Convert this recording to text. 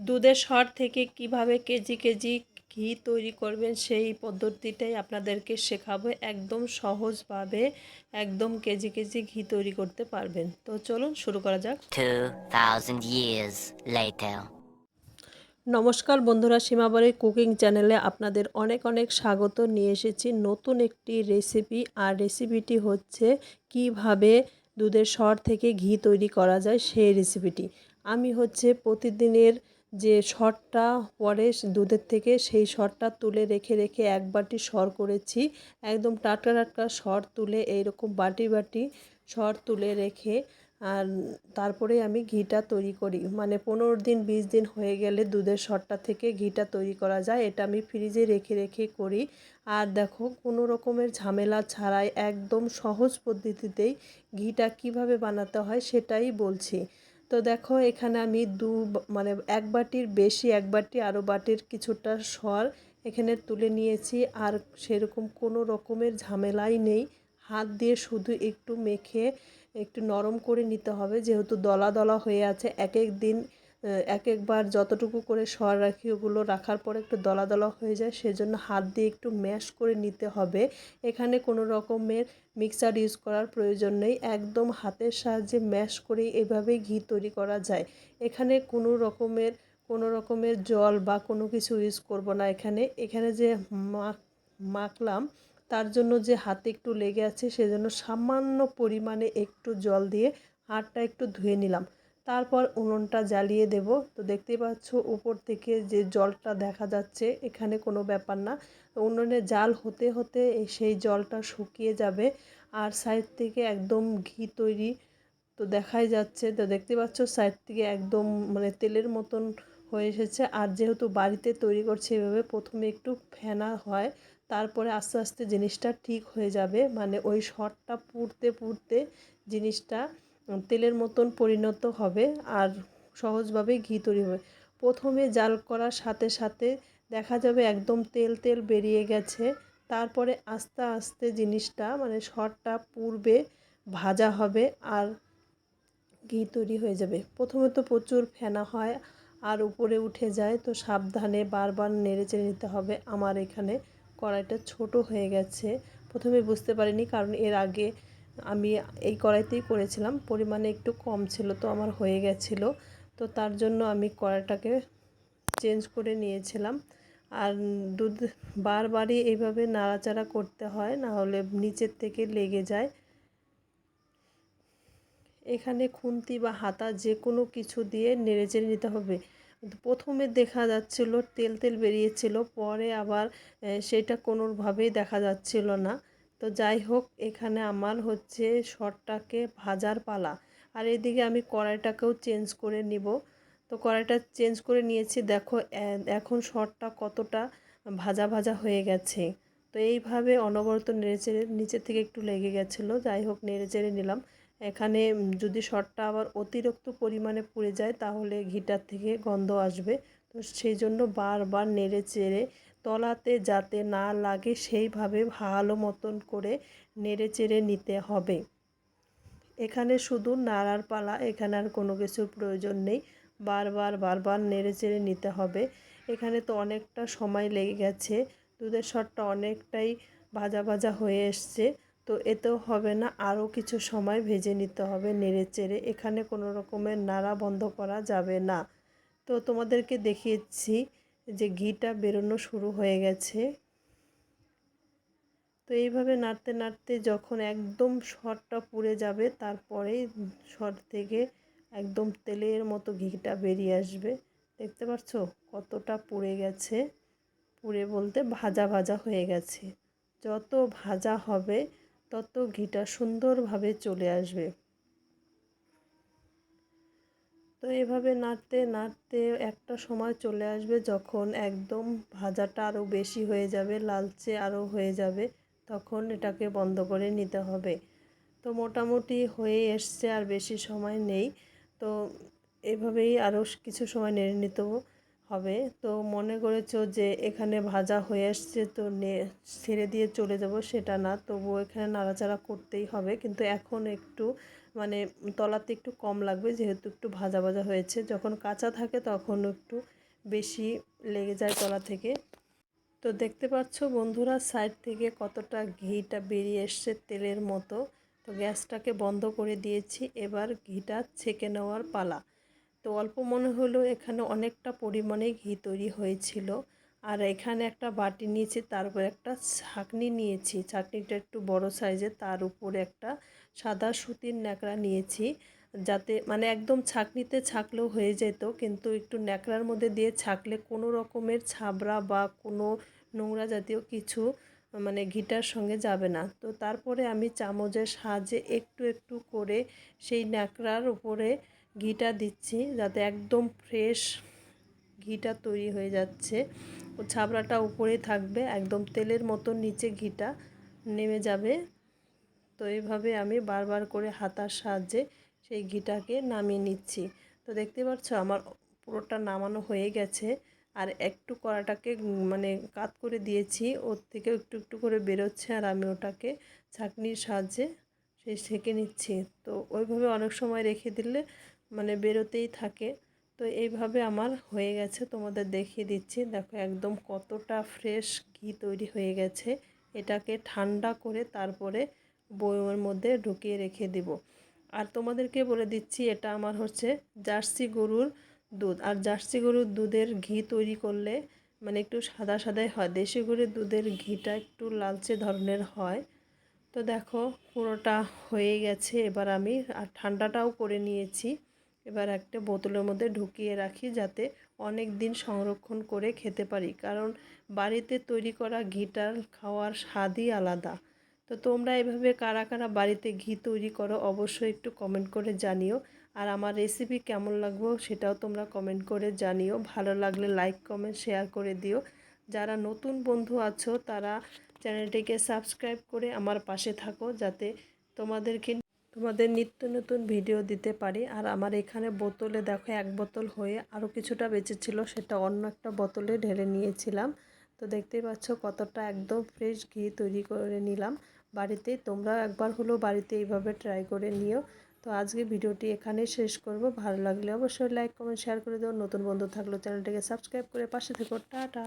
দুধের সর থেকে কীভাবে কেজি কেজি ঘি তৈরি করবেন সেই পদ্ধতিটাই আপনাদেরকে শেখাবো। একদম সহজভাবে একদম কেজি কেজি ঘি তৈরি করতে পারবেন। তো চলুন শুরু করা যাক। 2,000 নমস্কার বন্ধুরা সীমাবাড়ির কুকিং চ্যানেলে আপনাদের অনেক অনেক স্বাগত। নিয়ে এসেছি নতুন একটি রেসিপি। আর রেসিপিটি হচ্ছে কীভাবে দুধের সর থেকে ঘি তৈরি করা যায় সেই রেসিপিটি। আমি হচ্ছে প্রতিদিনের যে সরটা পরে দুধের থেকে সেই সরটা তুলে রেখে রেখে এক বাটি সর করেছি। একদম টাটকা টাটকা সর তুলে এইরকম বাটি বাটি সর তুলে রেখে আর তারপরে আমি ঘিটা তৈরি করি। মানে পনেরো দিন, বিশ দিন হয়ে গেলে দুধের সরটা থেকে ঘিটা তৈরি করা যায়। এটা আমি ফ্রিজে রেখে রেখে করি। আর দেখো, কোনো রকমের ঝামেলা ছাড়াই একদম সহজ পদ্ধতিতেই ঘিটা কীভাবে বানাতে হয় সেটাই বলছি। তো দেখো, এখানে আমি দু মানে এক বাটির বেশি, এক বাটি আরও বাটির কিছুটা সর এখানে তুলে নিয়েছি। আর সেরকম কোনো রকমের ঝামেলাই নেই। হাত দিয়ে শুধু একটু মেখে একটু নরম করে নিতে হবে, যেহেতু দলা দলা হয়ে আছে। এক এক দিন এক একবার যতটুকু করে সর রাখি, ওগুলো রাখার পর একটু দলা দলা হয়ে যায়। সেজন্য হাত দিয়ে একটু ম্যাশ করে নিতে হবে। এখানে কোনো রকমের মিক্সার ইউজ করার প্রয়োজন নেই। একদম হাতের সাহায্যে ম্যাশ করে এভাবেই ঘি তৈরি করা যায়। এখানে কোনো রকমের কোনো রকমের জল বা কোনো কিছু ইউজ করব না এখানে। এখানে যে মাখ, মাখলাম, তার জন্য যে হাতে একটু লেগে আছে, সেজন্য সামান্য পরিমাণে একটু জল দিয়ে হাতটা একটু ধুয়ে নিলাম। তারপর উনুনটা জ্বালিয়ে দেব। তো দেখতেই পাচ্ছ উপর থেকে যে জলটা দেখা যাচ্ছে, এখানে কোনো ব্যাপার না। উনুনে জাল হতে হতে সেই জলটা শুকিয়ে যাবে আর সাইড থেকে একদম ঘি তৈরি তো দেখাই যাচ্ছে। তো দেখতে পাচ্ছ সাইড থেকে একদম মানে তেলের মতন হয়ে এসেছে। আর যেহেতু বাড়িতে তৈরি করছে এভাবে প্রথমে একটু ফেনা হয়, তারপরে আস্তে আস্তে জিনিসটা ঠিক হয়ে যাবে। মানে ওই শটটা পুড়তে পুড়তে জিনিসটা তেলের মতন পরিণত হবে আর সহজভাবে ঘি তৈরি হবে। প্রথমে জাল করার সাথে সাথে দেখা যাবে একদম তেল তেল বেরিয়ে গেছে। তারপরে আস্তে আস্তে জিনিসটা মানে শটটা পূর্বে ভাজা হবে আর ঘি তৈরি হয়ে যাবে। প্রথমে তো প্রচুর ফেনা হয় আর উপরে উঠে যায়, তো সাবধানে বারবার নেড়ে চেড়ে নিতে হবে। আমার এখানে কড়াইটা ছোট হয়ে গেছে। প্রথমে বুঝতে পারিনি কারণ এর আগে আমি এই কড়াইতেই করেছিলাম। পরিমাণে একটু কম ছিল তো আমার হয়ে গেছিল। তো তার জন্য আমি কড়াইটাকে চেঞ্জ করে নিয়েছিলাম। আর দুধ বারবারই এইভাবে নাড়াচাড়া করতে হয়, না হলে নিচের থেকে লেগে যায়। এখানে খুন্তি বা হাতা যে কোনো কিছু দিয়ে নেড়ে চেড়ে নিতে হবে। প্রথমে দেখা যাচ্ছিল তেল তেল বেরিয়েছিল, পরে আবার সেটা কোনোভাবেই দেখা যাচ্ছিল না। তো যাই হোক, এখানে আমার হচ্ছে শটটাকে ভাজার পালা। আর এদিকে আমি কড়াইটাকেও চেঞ্জ করে নিব। তো কড়াইটা চেঞ্জ করে নিয়েছি, দেখো এখন শটটা কতটা ভাজা ভাজা হয়ে গেছে। তো এইভাবে অনবরত নেড়েচেড়ে নিচের থেকে একটু লেগে গেছিল, যাই হোক, নেড়েচেড়ে নিলাম। এখানে যদি শটটা আবার অতিরিক্ত পরিমাণে পুড়ে যায়, তাহলে ঘিটার থেকে গন্ধ আসবে। তো সেই জন্য বারবার নেড়ে চেড়ে তলাতে যাতে না লাগে, সেইভাবে ভালো মতন করে নেড়ে চেড়ে নিতে হবে। এখানে শুধু নাড়ার পালা, এখানে আর কোনো কিছুর প্রয়োজন নেই। বারবার বারবার নেড়ে চেড়ে নিতে হবে। এখানে তো অনেকটা সময় লেগে গেছে, দুধের শটটা অনেকটাই ভাজা ভাজা হয়ে এসছে, তো এতেও হবে না। আরও কিছু সময় ভেজে নিতে হবে নেড়ে চেড়ে এখানে কোনো রকমের নাড়া বন্ধ করা যাবে না। তো তোমাদেরকে দেখিয়েছি যে ঘিটা বেরোনো শুরু হয়ে গেছে। তো এইভাবে নাড়তে নাড়তে যখন একদম সরটা পুড়ে যাবে তারপরেই সর থেকে একদম তেলের মতো ঘিটা বেরিয়ে আসবে। দেখতে পাচ্ছ কতটা পুড়ে গেছে। পুড়ে বলতে ভাজা ভাজা হয়ে গেছে। যত ভাজা হবে, তত ঘিটা সুন্দরভাবে চলে আসবে। তো এভাবে নাড়তে নাড়তে একটা সময় চলে আসবে যখন একদম ভাজাটা আরও বেশি হয়ে যাবে, লালচে আরও হয়ে যাবে, তখন এটাকে বন্ধ করে নিতে হবে। তো মোটামুটি হয়ে এসছে আর বেশি সময় নেই। তো এভাবেই আরও কিছু সময় নেড়ে নিতেও হবে। তো মনে করেছ যে এখানে ভাজা হয়ে আসছে তো নে, ছেড়ে দিয়ে চলে যাব সেটা না। তবুও এখানে নাড়াচাড়া করতেই হবে। কিন্তু এখন একটু মানে তলাতে একটু কম লাগবে, যেহেতু একটু ভাজা ভাজা হয়েছে। যখন কাঁচা থাকে তখন একটু বেশি লেগে যায় তলা থেকে। তো দেখতে পাচ্ছ বন্ধুরা, সাইড থেকে কতটা ঘিটা বেরিয়ে এসছে তেলের মতো। তো গ্যাসটাকে বন্ধ করে দিয়েছি, এবার ঘিটা ছেঁকে নেওয়ার পালা। তো অল্প মনে হলো এখানে অনেকটা পরিমাণে ঘি তৈরি হয়েছিল। আর এখানে একটা বাটি নিয়েছি, তার উপর একটা ছাকনি নিয়েছি। ছাকনিটা একটু বড় সাইজের, তার উপরে একটা সাদা সুতির ন্যাকড়া নিয়েছি। যাতে মানে একদম ছাকনিতে ছাকলেও হয়ে যেত, কিন্তু একটু ন্যাকড়ার মধ্যে দিয়ে ছাকলে কোনো রকমের ছাবড়া বা কোনো নোংরা জাতীয় কিছু মানে ঘিটার সঙ্গে যাবে না। তো তারপরে আমি চামচের সাহায্যে একটু একটু করে সেই ন্যাকড়ার উপরে ঘিটা দিচ্ছি, যাতে একদম ফ্রেশ ঘিটা তৈরি হয়ে যাচ্ছে। ও ছাবড়াটা উপরে থাকবে, একদম তেলের মতো নিচে ঘিটা নেমে যাবে। তো এইভাবে আমি বারবার করে হাতার সাহায্যে সেই ঘিটাকে নামিয়ে নিচ্ছি। তো দেখতে পাচ্ছ আমার পুরোটা নামানো হয়ে গেছে আর একটু কড়াটাকে মানে কাত করে দিয়েছি, ওর থেকে একটু একটু করে বেরোচ্ছে আর আমি ওটাকে ছাঁকনির সাহায্যে সেই সেঁকে নিচ্ছি। তো ওইভাবে অনেক সময় রেখে দিলে মানে বেরোতেই থাকে। তো এইভাবে আমার হয়ে গেছে, তোমাদের দেখিয়ে দিচ্ছি। দেখো একদম কতটা ফ্রেশ ঘি তৈরি হয়ে গেছে। এটাকে ঠান্ডা করে তারপরে বয়মের মধ্যে ঢুকিয়ে রেখে দিব। আর তোমাদেরকে বলে দিচ্ছি, এটা আমার হচ্ছে জার্সি গরুর দুধ। আর জার্সি গরুর দুধের ঘি তৈরি করলে মানে একটু সাদা সাদাই হয়। দেশি গরুর দুধের ঘিটা একটু লালচে ধরনের হয়। তো দেখো, পুরোটা হয়ে গেছে। এবার আমি আর ঠান্ডাটাও করে নিয়েছি। এবার একটা বোতলের মধ্যে ঢুকিয়ে রাখি যাতে অনেক দিন সংরক্ষণ করে খেতে পারি। কারণ বাড়িতে তৈরি করা ঘিটার খাওয়ার স্বাদই আলাদা। তো তোমরা এভাবে কারা কারা বাড়িতে ঘি তৈরি করো অবশ্যই একটু কমেন্ট করে জানিও। আর আমার রেসিপি কেমন লাগবো সেটাও তোমরা কমেন্ট করে জানিও। ভালো লাগলে লাইক কমেন্ট শেয়ার করে দিও। যারা নতুন বন্ধু আছো তারা চ্যানেলটিকে সাবস্ক্রাইব করে আমার পাশে থাকো যাতে তোমাদেরকে, তোমাদের নিত্য নতুন ভিডিও দিতে পারি। আর আমার এখানে বোতলে দেখো এক বোতল হয়ে আরও কিছুটা বেঁচেছিল সেটা অন্য একটা বোতলে ঢেলে নিয়েছিলাম। তো দেখতেই পাচ্ছ কতটা একদম ফ্রেশ ঘি তৈরি করে নিলাম। বাড়িতে, তোমরা একবার হলো বাড়িতে এইভাবে ট্রাই করে নিও। তো আজকে ভিডিওটি এখানেই শেষ করব। ভালো লাগলে অবশ্যই লাইক কমেন্ট শেয়ার করে দেবো নতুন বন্ধু থাকলেও চ্যানেলটাকে সাবস্ক্রাইব করে পাশে থেকো। টাটা!